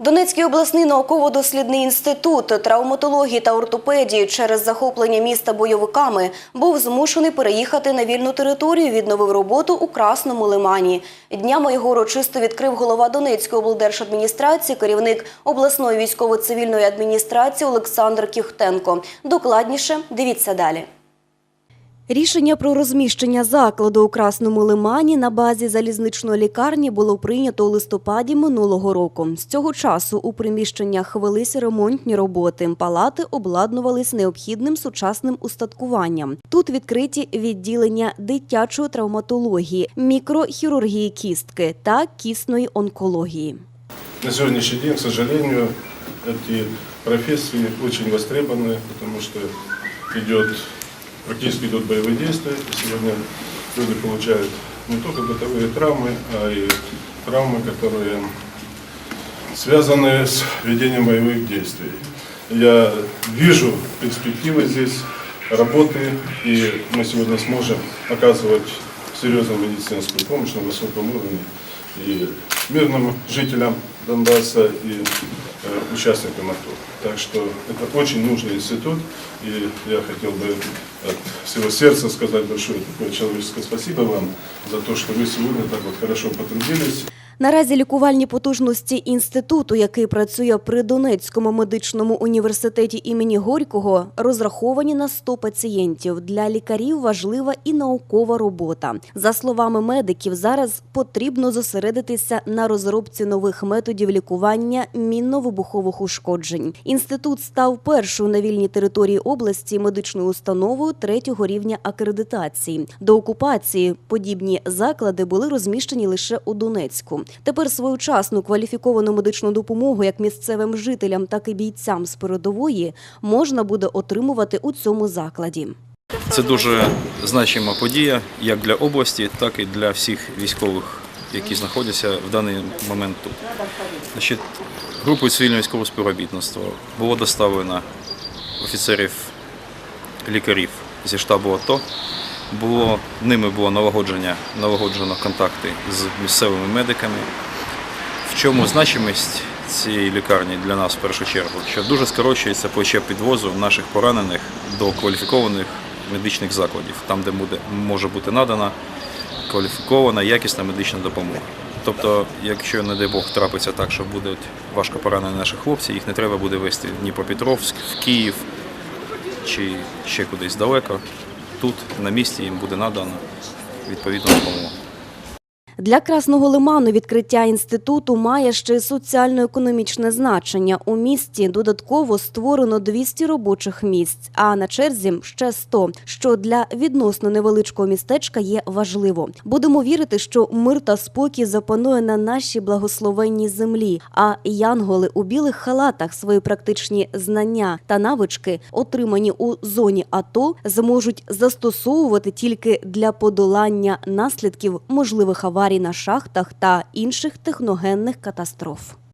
Донецький обласний науково-дослідний інститут травматології та ортопедії через захоплення міста бойовиками був змушений переїхати на вільну територію. Відновив роботу у Красному лимані. Днями його урочисто відкрив голова Донецької облдержадміністрації, керівник обласної військово-цивільної адміністрації Олександр Кіхтенко. Докладніше дивіться далі. Рішення про розміщення закладу у Красному лимані на базі залізничної лікарні було прийнято у листопаді минулого року. З цього часу у приміщеннях велися ремонтні роботи. Палати обладнувались необхідним сучасним устаткуванням. Тут відкриті відділення дитячої травматології, мікрохірургії кістки та кісної онкології. На сегодняшний день, к сожалению, эти профессии очень востребованы, потому что идет, практически идут боевые действия. Сегодня люди получают не только бытовые травмы, а и травмы, которые связаны с ведением боевых действий. Я вижу перспективы здесь работы, и мы сегодня сможем оказывать серьезную медицинскую помощь на высоком уровне и мирным жителям Донбасса, и э, участникам АТО. Так что это очень нужный институт, и я хотел бы от всего сердца сказать большое такое человеческое спасибо вам за то, что вы сегодня так вот хорошо потрудились. Наразі лікувальні потужності інституту, який працює при Донецькому медичному університеті імені Горького, розраховані на 100 пацієнтів. Для лікарів важлива і наукова робота. За словами медиків, зараз потрібно зосередитися на розробці нових методів лікування мінно-вибухових ушкоджень. Інститут став першою на вільній території області медичною установою третього рівня акредитації. До окупації подібні заклади були розміщені лише у Донецьку. Тепер своєчасну кваліфіковану медичну допомогу як місцевим жителям, так і бійцям з передової можна буде отримувати у цьому закладі. Це дуже значима подія як для області, так і для всіх військових, які знаходяться в даний момент тут. Значить, групою цивільного військового співробітництва було доставлено офіцерів лікарів зі штабу АТО. Було, ними було налагодження, налагоджено контакти з місцевими медиками. В чому значимість цієї лікарні для нас в першу чергу? Що дуже скорочується плече підвозу наших поранених до кваліфікованих медичних закладів, там, де буде, може бути надана кваліфікована, якісна медична допомога. Тобто, якщо, не дай Бог, трапиться так, що будуть важко поранені наші хлопці, їх не треба буде везти в Дніпропетровськ, в Київ чи ще кудись далеко. Тут на місці їм буде надана відповідна допомога. Для Красного Лиману відкриття інституту має ще й соціально-економічне значення. У місті додатково створено 200 робочих місць, а на черзі ще 100, що для відносно невеличкого містечка є важливо. Будемо вірити, що мир та спокій запанує на нашій благословенній землі. А янголи у білих халатах свої практичні знання та навички, отримані у зоні АТО, зможуть застосовувати тільки для подолання наслідків можливих аварій на шахтах та інших техногенних катастроф.